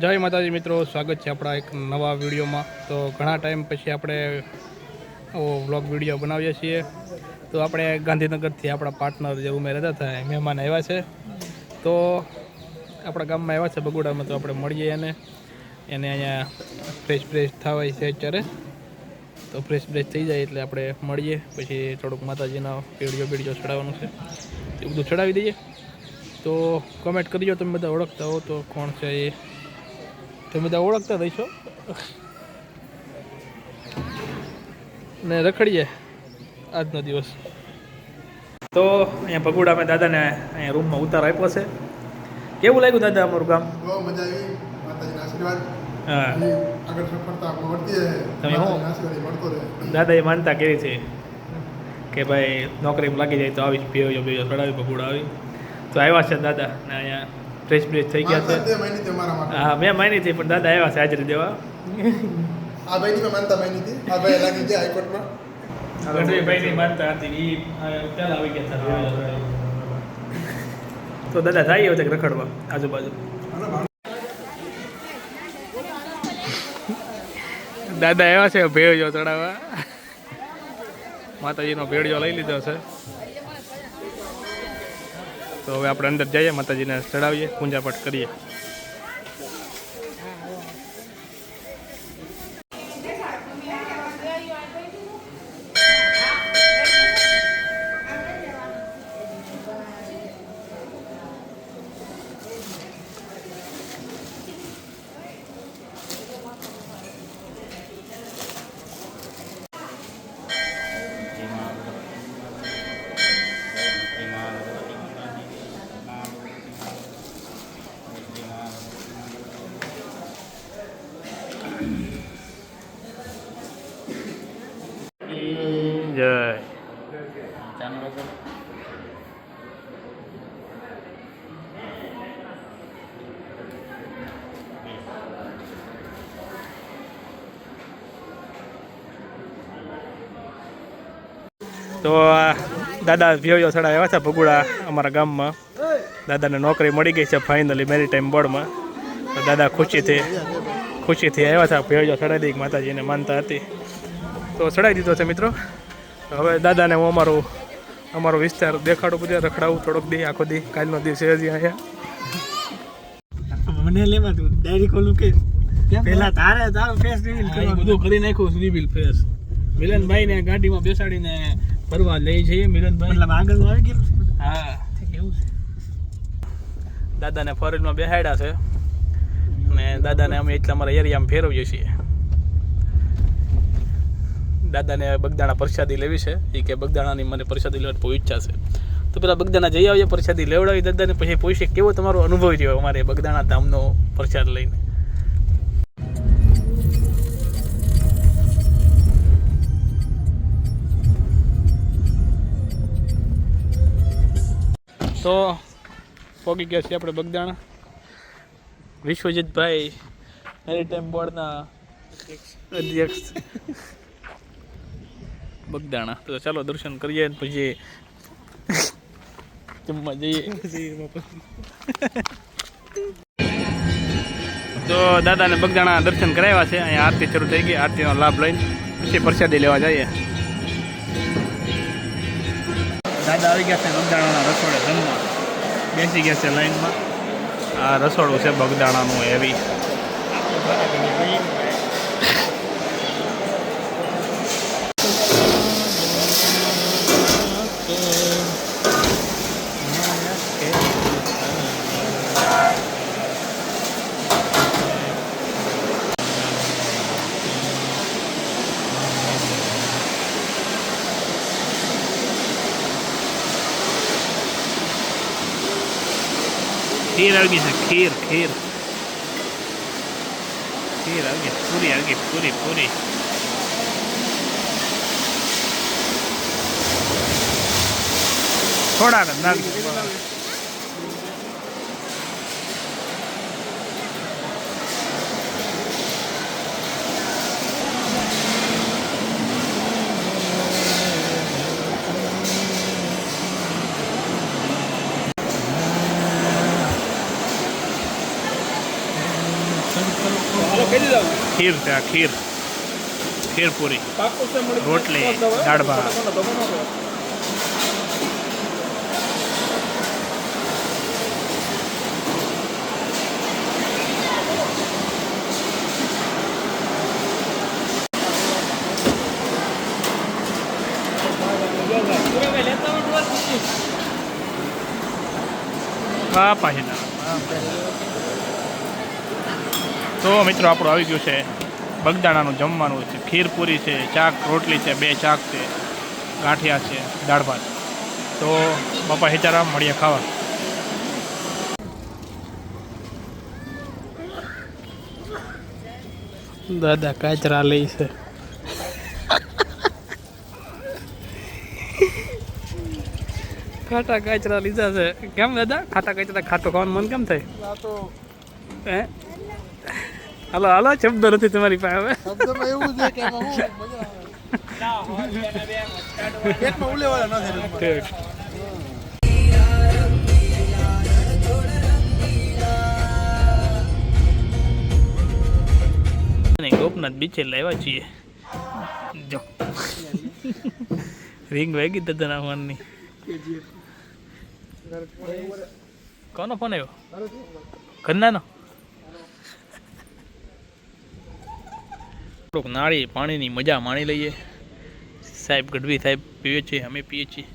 જય માતાજી મિત્રો, સ્વાગત છે આપણા એક નવા વિડીયોમાં. તો ઘણા ટાઈમ પછી આપણે વ્લોગ વીડિયો બનાવીએ છીએ. તો આપણે ગાંધીનગરથી આપણા પાર્ટનર જે ઉમેર રહેતા હતા મહેમાન આવ્યા છે. તો આપણા ગામમાં આવ્યા છે બગોડામાં, તો આપણે મળીએ એને. એને અહીંયા ફ્રેશ ફ્રેશ થવાય છે અત્યારે. તો ફ્રેશ ફ્રેશ થઈ જાય એટલે આપણે મળીએ. પછી થોડુંક માતાજીના પીડીઓ બીડીઓ ચડાવવાનું છે. એ બધું ચડાવી દઈએ. તો કમેન્ટ કરજો તમે બધા ઓળખતા હો તો કોણ છે એ? તમે બધા ઓળખતા થઈશો ને રખડીએ આજનો દિવસ. તો અહીંયા ભગુડામાં દાદાને અહીંયા રૂમમાં ઉતાર આપ્યો છે. કેવું લાગ્યું દાદા અમારું ગામ? બહુ મજા આવી. માતાજીના આશીર્વાદ. હા. આગળ સફળતા તમે હો. આશીર્વાદ દાદાએ માનતા કેવી છે? કે ભાઈ નોકરીમાં લાગી જાય તો આવી પીવો પીવો ચડાવી ભગુડા આવી. તો આવ્યા છે દાદા ને અહીંયા. ફ્રેશ બ્રેશ થઈ ગયા છે. હા મેં માની હતી પણ દાદા આવ્યા છે હાજરી દેવા. આ ભાઈની મેં માનતા માની હતી આ ભાઈ લાગી ગયા હાઈકોર્ટમાં. ગઢવીભાઈની માનતા હતી એ પહેલા આવી ગયા હતા. તો દાદા જાય એવું રખડવા આજુબાજુ? દાદા આવ્યા છે ભેળજો ચડાવવા. માતાજીનો ભેળજો લઈ લીધો છે. તો હવે આપણે અંદર જઈએ માતાજીને ચડાવીએ પૂજાપાઠ કરીએ જય તો દાદા વ્યવયો સડા આવ્યા છે ભગુડા અમારા ગામમાં. દાદાને નોકરી મળી ગઈ છે ફાઇનલી મેરીટાઈમ બોર્ડમાં તો દાદા ખુશીથી ખુશીથી આવ્યા છે ભેળજો સડાઈ દઈ માતાજીને માનતા હતી. તો ચડાવી દીધો છે મિત્રો. તો હવે દાદાને હું અમારું અમારો વિસ્તાર દેખાડું બધે રખડાવું થોડોક દી આખો દી. કાલનો દિવસ હજી અહીંયા. મને લેવા તું ડાયરી ખોલું કે? પેલા તારે તારો ફેસ રિવીલ બધું કરી નાખ્યું રિબિલ ફેસ મિલનભાઈને ગાડીમાં બેસાડીને ફરવા લઈ જઈએ મિલનભાઈ. મતલબ આગળ આવી ગયેલું છે હા. કેવું છે. દાદાને ફોરેનમાં બેહાડ્યા છે. અને દાદાને અમે એટલા અમારા એરિયામાં ફેરવીએ છીએ. દાદાને બગદાણા પ્રસાદી લેવી છે. એ કે બગદાણાની મને પ્રસાદી લેવાની બહુ ઈચ્છા છે. તો પેલા બગદાણા જઈ આવીએ પ્રસાદી લેવડાવી દાદાને. પછી પૂછીએ કેવો તમારો અનુભવ રહ્યો અમારે બગદાણા ધામનો પ્રસાદ લઈને? તો પોગી ગયા છીએ આપણે બગદાણા. વિશ્વજીતભાઈ મેરીટાઈમ બોર્ડના અધ્યક્ષ. બગદાણા. તો ચાલો દર્શન કરીએ પછી જમવા જઈએ. તો દાદાને બગદાણા દર્શન કરાવ્યા છે. અહીંયા આરતી શરૂ થઈ ગઈ. આરતીનો લાભ લઈને પછી પ્રસાદી લેવા જઈએ. દાદા આવી ગયા છે બગદાણાના રસોડે જમવા. બેસી ગયા છે લાઈનમાં. આ રસોડું છે બગદાણાનું એવી ખીર આવી છે ખીર ખીર ખીર આવી પૂરી આવી પૂરી પૂરી થોડાક નાખી ખીર ત્યાં ખીર. ખીરપુરી રોટલી દાળ ભાત. પાછી પાછી તો મિત્રો આપણું આવી ગયું છે. બગદાણાનું જમવાનું છે. ખીરપૂરી છે ચાક રોટલી છે બે ચાક છે ગાંઠિયા છે દાળ ભાત. તો બાપા હેચારા મળીએ ખાવા. દાદા કાચરા લઈ છે. ખાટા કાચરા લીધા છે. કેમ દાદા? ખાટા કાચરા ખાટો ખાવાનું મન કેમ થાય? તો હે? હાલો હાલો શબ્દ નથી તમારી પાસે. હવે એવું છે કે પેટમાં ઉલેવાળા ન થાય અને ગોપનાથ બીચે લાવ્યા છીએ. જો. રિંગ વાગી દાદા નાખવાની કોનો ફોન આવ્યો? ઘરનાનો? થોડુંક નાળી પાણીની મજા માણી લઈએ. સાહેબ ગઢવી સાહેબ પીએ છીએ અમે પીએ છીએ.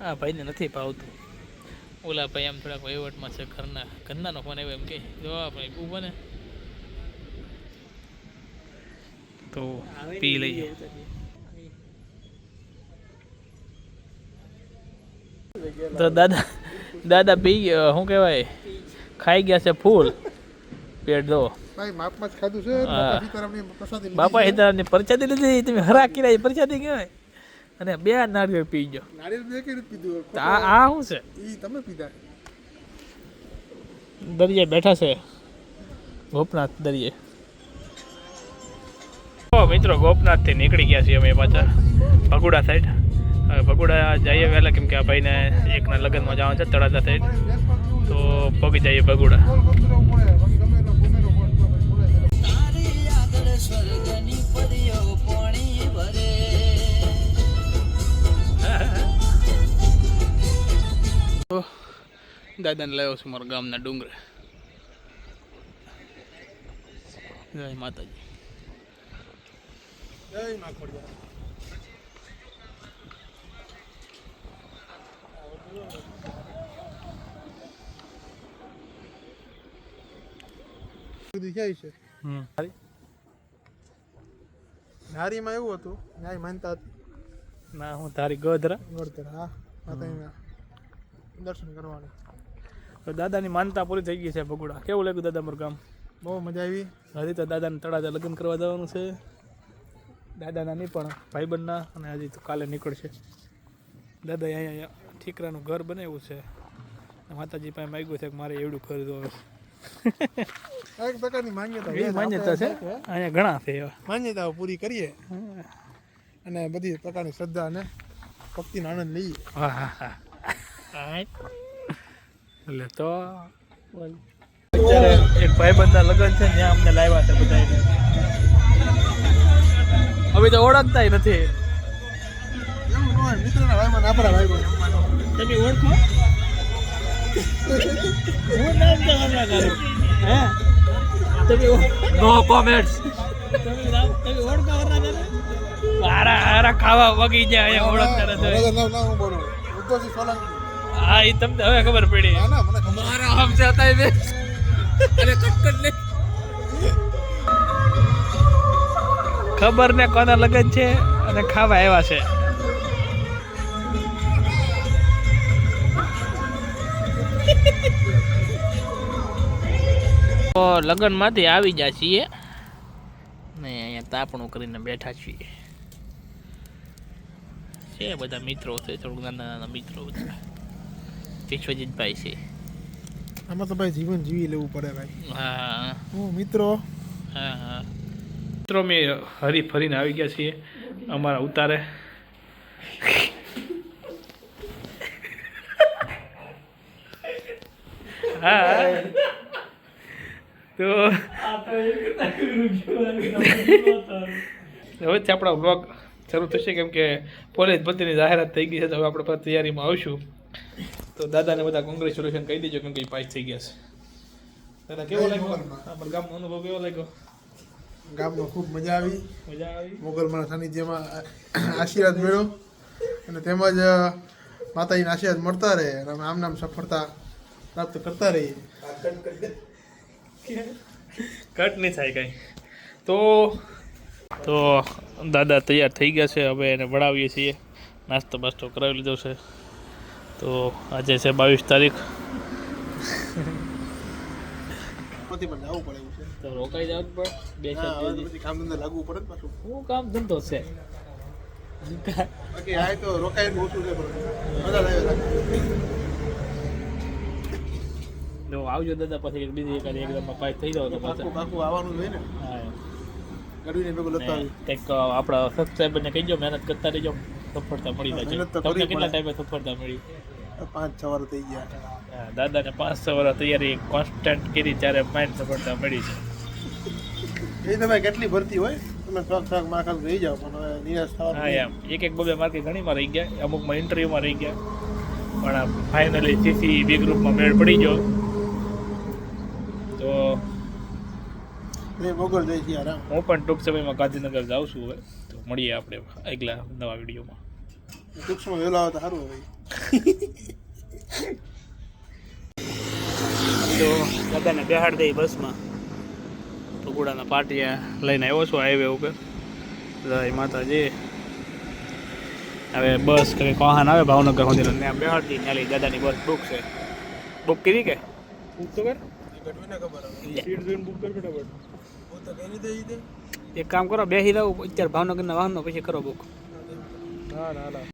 આ ભાઈને નથી ભાવતું. ઓલા ભાઈ આમ થોડાક વહીવટમાં છે ઘરના ઘરનાનો ફોન આવ્યો એમ કે જો ભાઈ ઊભો ને તો પી લઈએ. તો દાદા દાદા પી શું કહેવાય? ખાઈ ગયા છે ફૂલ. પેટ દો જ. બાપા લીધી પરચાદી તમે હરા કિરાય પરચાદી કહેવાય. અને બે નારિયેળ પી ગયો. બે પીધું? આ આ શું છે? ઈ તમે પીધા. દરિયે બેઠા છે. ગોપનાથ દરિયે. મિત્રો ગોપનાથથી નીકળી ગયા છીએ અમે પાછા ભગુડા સાઈડ હવે ભગુડા જઈએ વહેલા કેમ કે આ ભાઈને એકના લગ્નમાં જવાનું છે તળાજા સાઈડ તો પગી જઈએ ભગુડા. દાદાને લાવ્યો છું મારા ગામના ડુંગરે જય માતાજી જય માં ખોડિયાર. બધું ક્યાંય છે હમ નારીમાં એવું હતું ન્યાય માનતા હતી ના હું તારી ગોધરા વળતર હા માતાજીના દર્શન કરવાનું તો દાદાની માનતા પૂરી થઈ ગઈ છે ભગુડા. કેવું લાગ્યું દાદા મારું ગામ? બહુ મજા આવી. હજી તો દાદાને તળાજા લગ્ન કરવા જવાનું છે. દાદાના નહીં પણ ભાઈબંધના અને હજી તો કાલે નીકળશે. દાદા અહીંયા ઠીકરાનું ઘર બનાવ્યું છે. માતાજી પાસે માગ્યું છે કે મારે એવડું ઘર જોવે એક પ્રકારની માન્યતા એવી માન્યતા છે? અહીંયા ઘણા છે એવા. માન્યતાઓ પૂરી કરીએ. અને બધી પ્રકારની શ્રદ્ધા અને ભક્તિનો આનંદ લઈએ. હા હા. હા. એટલે તો અત્યારે એક ભાઈબંધના લગ્ન છે ત્યાં અમને લાવ્યા છે બધા હવે તો ઓળખતાય નથી. તમે ઓળખો? હું નામ તો હમણાં કરું. હે? તમે નો કોમેન્ટ્સ તમે નામ તમે ઓળખો હમણાં હારા હારા ખાવા વગી જાય અહીંયા ઓળખતા નથી. ના ના હું બોલું. ઉદ્ધવસિંહ સોલંકી. હા એ તમને હવે ખબર પડી. ના ના ખબર. મારા આમ જતા બે. અરે કટકટ લે. ખબર ને કોના લગન છે અને ખાવા આવ્યા છે. તો લગ્નમાંથી આવી ગયા છીએ. ને અહીંયા તાપણું કરીને બેઠા છીએ. છે બધા મિત્રો છે થોડુંક નાના નાના મિત્રો બધા. વિશ્વજીતભાઈ છે. આમાં તો ભાઈ જીવન જીવી લેવું પડે ભાઈ. હા. હું મિત્રો? હા હા. મિત્રો મેં હરી ફરીને આવી ગયા છીએ અમારા ઉતારે. હા. તો હવે આપણા બ્લોગ શરૂ થશે કેમ કે પોલીસ ભરતીની જાહેરાત થઈ ગઈ છે તો હવે આપણે તૈયારીમાં આવશું. તો દાદાને બધા કોંગ્રેચ્યુલેશન કહી દેજો કેમ કે પાસ થઈ ગયા છે. દાદા કેવો લાગ્યો? આપણા ગામનો અનુભવ કેવો લાગ્યો? ગામમાં ખૂબ મજા આવી. મજા આવી? મોગલમાના સાનિધ્યમાં આશીર્વાદ મેળવ્યો અને તેમજ માતાજીના આશીર્વાદ મળતા રહે અને અમે આમ નામ સફળતા પ્રાપ્ત કરતા રહીએ. કટ નહીં થાય કાંઈ. તો તો દાદા તૈયાર થઈ ગયા છે. હવે એને વળાવીએ છીએ. નાસ્તો બાસ્તો કરાવી લીધો છે. તો આજે છે બાવીસ તારીખ. તો રોકાઈ જવું પડે. બે કામ ધંધા લાગવું પડે ને પાછું. શું કામ ધંધો છે? આવજો દાદા પછી બીજી એકાદ એકદમ પાસ થઈ જાવ તો પાછું. આવવાનું જ હોય ને. કંઈક આપણા સબસ્ક્રાઈબરને કહીજો મહેનત કરતા રહેજો. સફળતા મળી જાય તમને કેટલા ટાઈમે સફળતા મળી? પાંચ છ વાર થઈ ગયા. દાદાને પાંચ છ વર્ષ તૈયારી કોન્સ્ટન્ટ કરી ત્યારે માઇન્ડ સફળતા મળી છે. એ તમે કેટલી ભરતી હોય? તમે શોખ શોખ માર્ક રહી જાઓ પણ નિરાશ થવા હા એમ. એક એક બબે માર્કે ઘણીમાં રહી ગયા. અમુકમાં ઇન્ટરવ્યુમાં રહી ગયા. પણ ફાઇનલી સીસી બી ગ્રુપમાં મેળ પડી ગયો. તો હું પણ ટૂંક સમયમાં ગાંધીનગર જાઉં છું હવે. તો મળીએ આપણે આગલા નવા વિડીયોમાં. ટૂંક સમય આવે તો સારું હોય તો દાદાને બેહાડ દઈ બસમાં. પકોડાના પાટિયા લઈને આવ્યો છું હાઈવે ઉપર. જય માતાજી. હવે બસ કે વાહન આવે ભાવનગર સુધી ત્યાં બેહાડતી ત્યાં લઈ દાદાની બસ બુક છે. બુક કરી કે? બુક તો કર. એક કામ કરો બેસી દઉં અત્યારે ભાવનગરના વાહનો પછી કરો બુક ના ના.